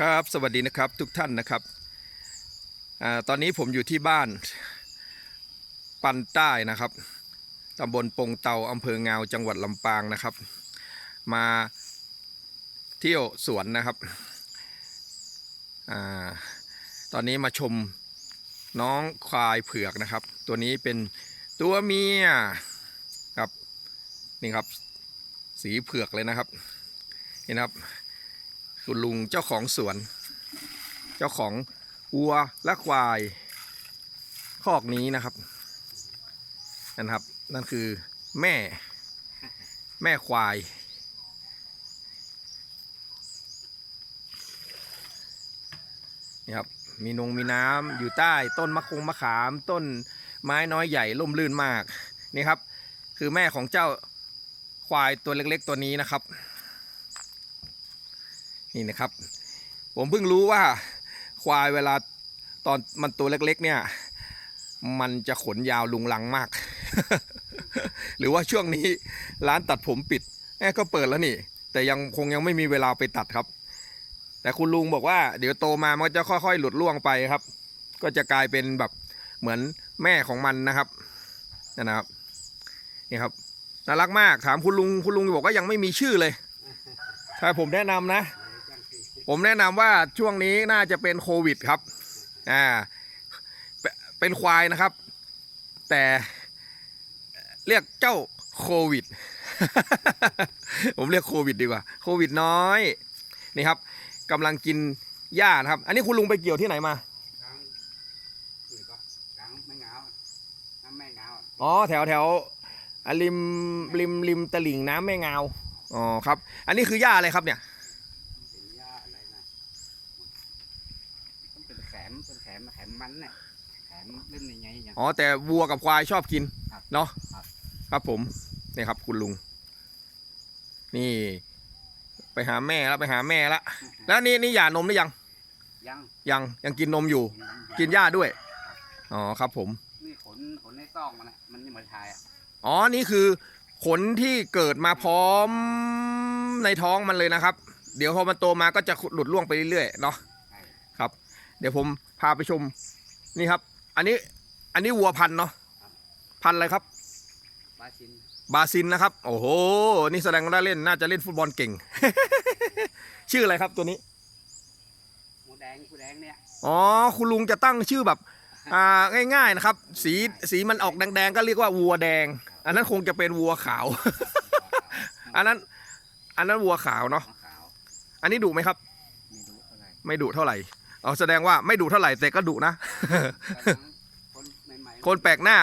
ครับสวัสดีนะครับทุกท่านนะครับอตอนนี้ผมอยู่ที่บ้านปันใต้นะครับตำบลปงเตาอำเภองาวจังหวัดลำปางนะครับ มาเที่ยวสวนนะครับอตอนนี้มาชมน้องควายเผือกนะครับ ตัวนี้เป็นตัวเมียครับนี่ครับ สีเผือกเลยนะครับนี่นะครับ คุณลุงเจ้าของสวน เจ้าของวัวและควายคอกนี้นะครับนั่นครับ นั่นคือแม่แม่ควาย นี่ครับ มีนงมีน้ำอยู่ใต้ต้นมะคงมะขาม ต้นไม้น้อยใหญ่ร่มรื่นมาก นี่ครับ คือแม่ของเจ้าควายตัวเล็กๆตัวนี้นะครับ นี่นะครับ ผมเพิ่งรู้ว่าควายเวลาตอนมันตัวเล็กๆเนี่ย มันจะขนยาวลุงลังมาก หรือว่าช่วงนี้ร้านตัดผมปิดแอบก็เปิดแล้วนี่ แต่ยังคงยังไม่มีเวลาไปตัดครับ แต่คุณลุงบอกว่า เดี๋ยวโตมามันก็จะค่อยๆ หลุดล่วงไปครับ ก็จะกลายเป็นแบบเหมือนแม่ของมันนะครับนั่นนะครับนี่ครับน่ารักมากถามคุณลุงคุณลุงบอกว่ายังไม่มีชื่อเลย ถ้าผมแนะนำนะ ผมแนะนำว่าช่วงนี้น่าจะเป็นโควิดครับอ่าเป็นเป็นควายนะครับ แต่เรียกเจ้าโควิด ผมเรียกโควิดดีกว่า โควิดน้อย นี่ครับกำลังกินหญ้านะครับ อันนี้คุณลุงไปเกี่ยวที่ไหนมากลางนี่ก็กลางไม่เหงาน้ำไม่เหงาอ๋อแถวแถวอะริมริมริมตลิ่งน้ำแม่งาวอ๋อครับ อันนี้คือหญ้าอะไรครับเนี่ย เป็นหญ้าอะไรนะต้องเป็นแขมเป็นแข มแขมมันเนี่ยแขมเล่นยังไงอย่าง อ๋อแต่วัวกับควายชอบกินครับเนาะครับ ครับผมนี่ครับคุณลุง นี่ ไปหาแม่แล้วไปหาแม่แล้วแล้วนี่นี่หย่านมหรือยังยังยังยังกินนมอยู่ กินหญ้าด้วยอ๋อครับผม นี่ขนขนในต้องมันน่ะมันยังเหมือนชายอะอ๋อ นี่คือขนที่เกิดมาพร้อมในท้องมันเลยนะครับ เดี๋ยวพอมันโตมาก็จะหลุดล่วงไปเรื่อยๆ เนาะใช่ครับ เดี๋ยวผมพาไปชมนี่ครับ อันนี้อันนี้วัวพันธุ์เนาะพันธุ์อะไรครับปลาชินบาซินนะครับ โอ้โห นี่แสดงว่าได้เล่นน่าจะเล่นฟุตบอลเก่ง ชื่ออะไรครับตัวนี้หมูแดงหมูแดงเนี่ยอ๋อคุณลุงจะตั้งชื่อแบบอ่าง่ายๆนะครับ สีสีมันออกแดงๆก็เรียกว่าวัวแดง อันนั้นคงจะเป็นวัวขาว อันนั้น อันนั้นวัวขาวเนาะขาวอันนี้ดุไหมครับ ไม่รู้เท่าไหร่ไม่ดุเท่าไหร่ เอาแสดงว่าไม่ดุเท่าไหร่แต่ก็ดุนะกำลังคนใหม่ๆคนแปลกหน้า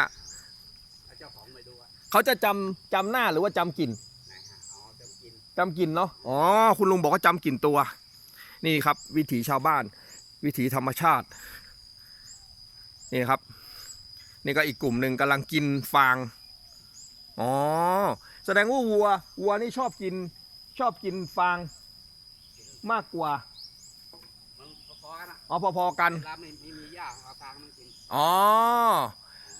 เอาเจ้าของไปดูอะเขาจะจำจำหน้าหรือว่าจำกลิ่นไหนฮะอ๋อจะกินจำกลิ่นเนาะอ๋อคุณลุงบอกว่าจำกลิ่นตัว นี่ครับ วิถีชาวบ้าน วิถีธรรมชาติ นี่ครับ นี่ก็อีกกลุ่มหนึ่งกำลังกินฟางอ๋อแสดงว่าวัววัวนี่ชอบกิน ชอบกินฟางมากกว่ามันพ อๆกันอะอ๋อพอๆกัน เวลาไม่ไม่มีหญ้าเอาฟางมันกินอ๋อ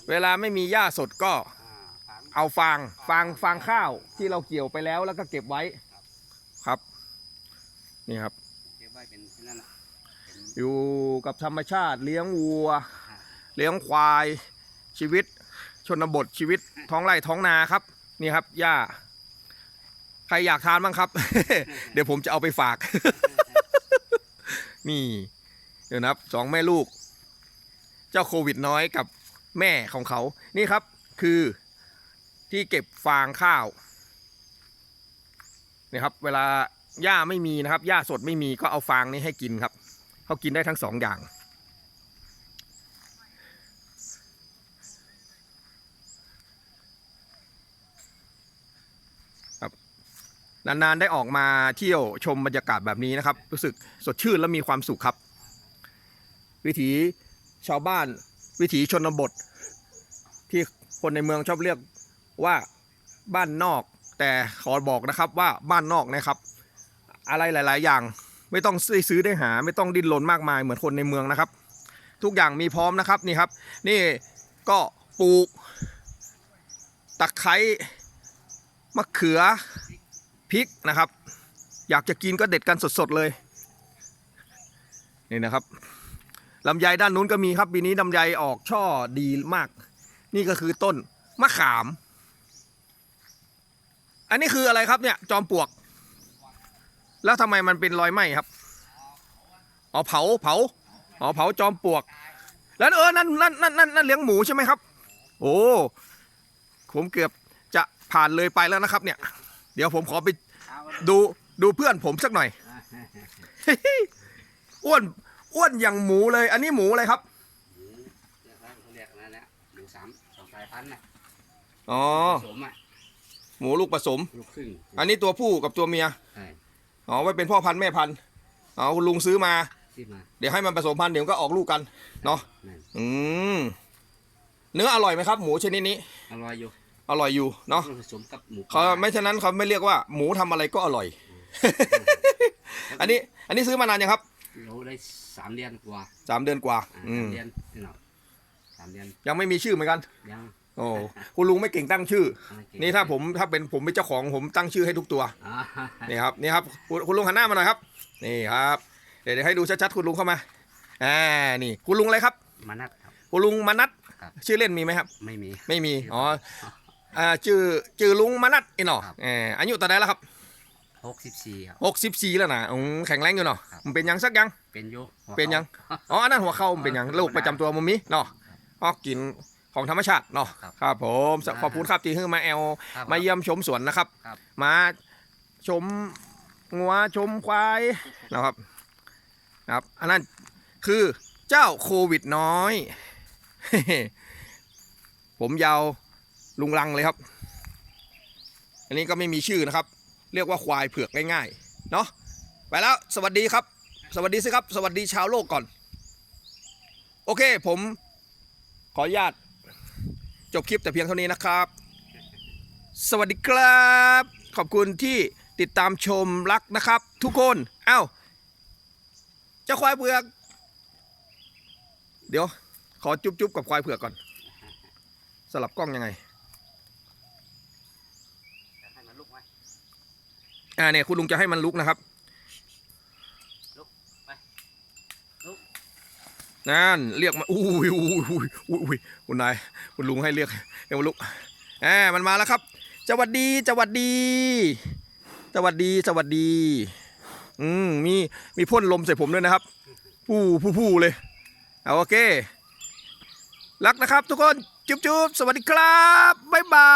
เวลาไม่มีหญ้าสดก็อ่าฟางเอาฟางฟางฟางข้าวที่เราเกี่ยวไปแล้วแล้วก็เก็บไว้ครับ นี่ครับ เก็บไว้เป็นที่นั่นแหละเป็นอยู่กับธรรมชาติเลี้ยงวัว เลี้ยงควายชีวิต ชนบทชีวิตท้องไร่ท้องนาครับ นี่ครับหญ้า ใครอยากทานบ้างครับ เดี๋ยวผมจะเอาไปฝาก นี่ เดี๋ยวนะครับสองแม่ลูก เจ้าโควิดน้อยกับแม่ของเขา นี่ครับคือที่เก็บฟางข้าวนี่ครับ เวลาหญ้าไม่มีนะครับหญ้าสดไม่มีก็เอาฟางนี้ให้กินครับเขากินได้ทั้งสองอย่างนานๆ ได้ออกมาเที่ยวชมบรรยากาศแบบนี้นะครับ รู้สึกสดชื่นและมีความสุขครับ วิถีชาวบ้าน วิถีชนบท ที่คนในเมืองชอบเรียกว่าบ้านนอก แต่ขอบอกนะครับว่าบ้านนอกนะครับ อะไรหลาย ๆ อย่างไม่ต้องซื้อได้หา ไม่ต้องดิ้นรนมากมายเหมือนคนในเมืองนะครับ ทุกอย่างมีพร้อมนะครับนี่ครับ นี่ก็ปลูกตะไคร้มะเขือพริกนะครับ อยากจะกินก็เด็ดกันสด ๆ เลย นี่นะครับ ลำไยด้านนู้นก็มีครับปีนี้ลำไยออกช่อดีมาก นี่ก็คือต้นมะขาม อันนี้คืออะไรครับเนี่ย จอมปลวก แล้วทำไมมันเป็นรอยไหม้ครับอ๋อเผาเผาอ๋อเผาจอมปลวก แล้วเออนั่นนั่นนั่นนั่นนั่นเลี้ยงหมูใช่ไหมครับ โอ้ผมเกือบจะผ่านเลยไปแล้วนะครับ เนี่ย เดี๋ยวผมขอไปดูดูเพื่อนผมสักหน่อยอ้วน อ้วนอย่างหมูเลย อันนี้หมูอะไรครับเรียกว่าเขาเรียกอะไรนะหมูสามสองสายพันธุ์น่ะอ๋อผสมอะหมูลูกผสม ลูกครึ่งอันนี้ตัวผู้กับตัวเมียใช่อ๋อไว้เป็นพ่อพันธุ์แม่พันธุ์อ๋อคุณลุงซื้อมา ที่มาเดี๋ยวให้มันผสมพันธุ์เดี๋ยวก็ออกลูกกันเนาะนั่นอืมเนื้ออร่อยไหมครับ หมูชนิดนี้ อร่อยอยู่อร่อยอยู่เนาะต้องผสมกับหมูเขาไม่ฉะนั้นเขาไม่เรียกว่าหมูทำอะไรก็อร่อย อันนี้ อันนี้ซื้อมานานยังครับเรา ได้สามเดือนกว่าสามเดือนกว่าอ่าอืสามมเดือนนี่เนาะสามเดือนยังไม่มีชื่อเหมือนกัน ยังโอ้คุณลุงไม่เก่งตั้งชื่อ ไม่เก่งนี่ถ้าผมถ้าเป็นผมเป็นเจ้าของผมตั้งชื่อให้ทุกตัว อ่านี่ครับนี่ครับคุณคุณลุงหันหน้ามาหน่อยครับ นี่ครับ เดี๋ยวเดี๋ยวให้ดูชัดๆคุณลุงเข้ามาอ่านี่คุณลุงอะไรครับ มานัดครับ คุณลุงมนัทครับ ชื่อเล่นมีไหมครับ ไม่มี ไม่มีอ๋ออ่าชื่อชื่อลุงมนัทอีหนอครับ เอออายุตอนไหนแล้วครับ หกสิบสี่ครับ หกสิบสี่แล้วนะอืมแข็งแรงอยู่เนาะครับ มันเป็นยังสักยัง เป็นอยุเป็นยัง อ๋ออันนั้นหัวเข่ามันเป็นยังอ๋อโรคประจำตัวมันมีเนาะอ๋อกินของธรรมชาติเนาะ ครับครับผมขครับอบคุณครับที่ให้มาแอลครับมาเยี่ยมชมสวนนะครับ ครับ มาชมงัวชมควายนะครับครับ อันนั้นคือเจ้าโควิดน้อย ผมยาวลุงลังเลยครับ อันนี้ก็ไม่มีชื่อนะครับ เรียกว่าควายเผือกง่ายๆเนาะไปแล้วสวัสดีครับ สวัสดีสิครับ สวัสดีชาวโลกก่อน โอเคผมขออนุญาตจบคลิปแต่เพียงเท่านี้นะครับ สวัสดีครับ ขอบคุณที่ติดตามชมรักนะครับ ทุกคนเอ้าเจ้าควายเผือก เดี๋ยว ขอจุ๊บๆกับควายเผือกก่อน สลับกล้องยังไง ให้มันลุกไหม อ่าเนี่ยคุณลุงจะให้มันลุกนะครับลุกไปลุกนั่นเรียกมาอุ้ยอุ้ยอุ้ยอุ้ยอุ้ยคุณนายคุณลุงให้เรียกเรียกมาลุกอ่ามันมาแล้วครับสวัสดีสวัสดีสวัสดีสวัสดีอืมมีมีพ่นลมใส่ผมด้วยนะครับผู้ผู้ผู้เลยเอาโอเค รักนะครับทุกคน จุ๊บจุ๊บสวัสดีครับ บ๊ายบา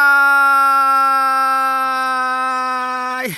ย い。